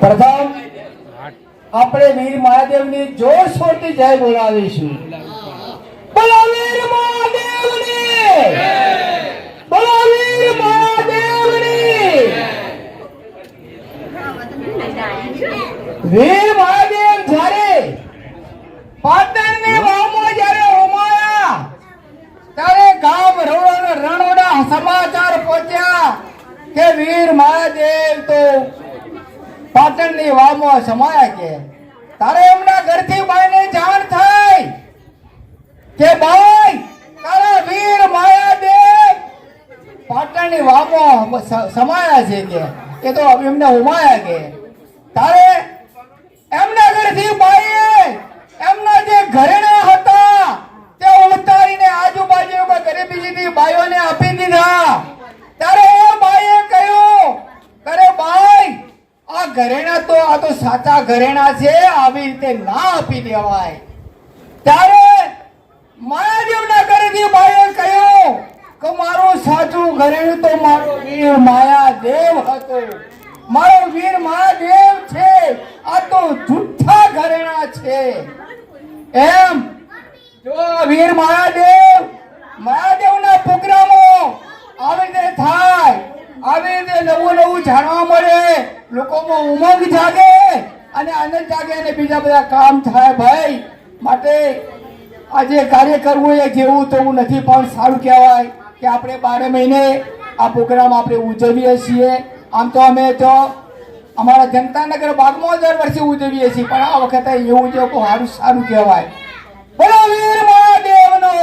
પ્રથમ આપણે વીર મહાદેવની જોરશોરથી જય બોલાવીશું. બોલો વીર મહાદેવની! બોલો વીર મહાદેવની! વીર મહાદેવ જ્યારે પાટણની વાવમાં જ્યારે હોમાયા, ત્યારે ગામ રણોડા રણોડા સમાચાર પહોંચ્યા. કે વીર મહાદેવ તો, પાટણની વામો સમાયા કે? તારે એમના ઘરથી બાઈને જાણ થાય કે ભાઈ, તારા વીર મહાદેવ પાટણની વાવમાં સ- સમાયા છે કે? એ તો એમને ઉમાયા કે. તારે એમના ઘરથી બાઈએ, એમના જે ઘરેણા હતા, તે ઉતારીને આજુબાજુ ગરીબીની બાયોને આપી દીધા ત્યારે એ બાઈએ કહ્યું કરે બાઈ આ ઘરેણા તો આ તો સાચા ઘરેણા છે, આવી રીતે ના આપી દેવાય. ત્યારે માયાદેવના ઘરેથી ભાઈએ કહ્યું કે મારું સાચું ઘરેણું તો મારો વીર માયાદેવ હતો. મારો વીર મહાદેવ છે, આ તો જુઠ્ઠા ઘરેણા છે. એમ જો વીર મહાદેવ મહાદેવના પ્રોગ્રામો આવી રીતે થાય આવી રીતે નવું નવું જાણવા મળે. લોકોમાં ઉમંગ જાગે અને આનંદ જાગે અને બીજા બધા કામ થાય ભાઈ. માટે આજે કાર્ય કરવું એ જેવું તેવું નથી, પણ સારું કહેવાય કે આપણે બારે મહિને આ પ્રોગ્રામ આપણે ઉજવીએ છીએ. આમ તો અમે તો અમારા જનતાનગર બાગમાં દર વર્ષે ઉજવીએ છીએ, પણ આ વખતે એવું બહુ સારું સારું કહેવાય. બોલો વીર મહાદેવનો!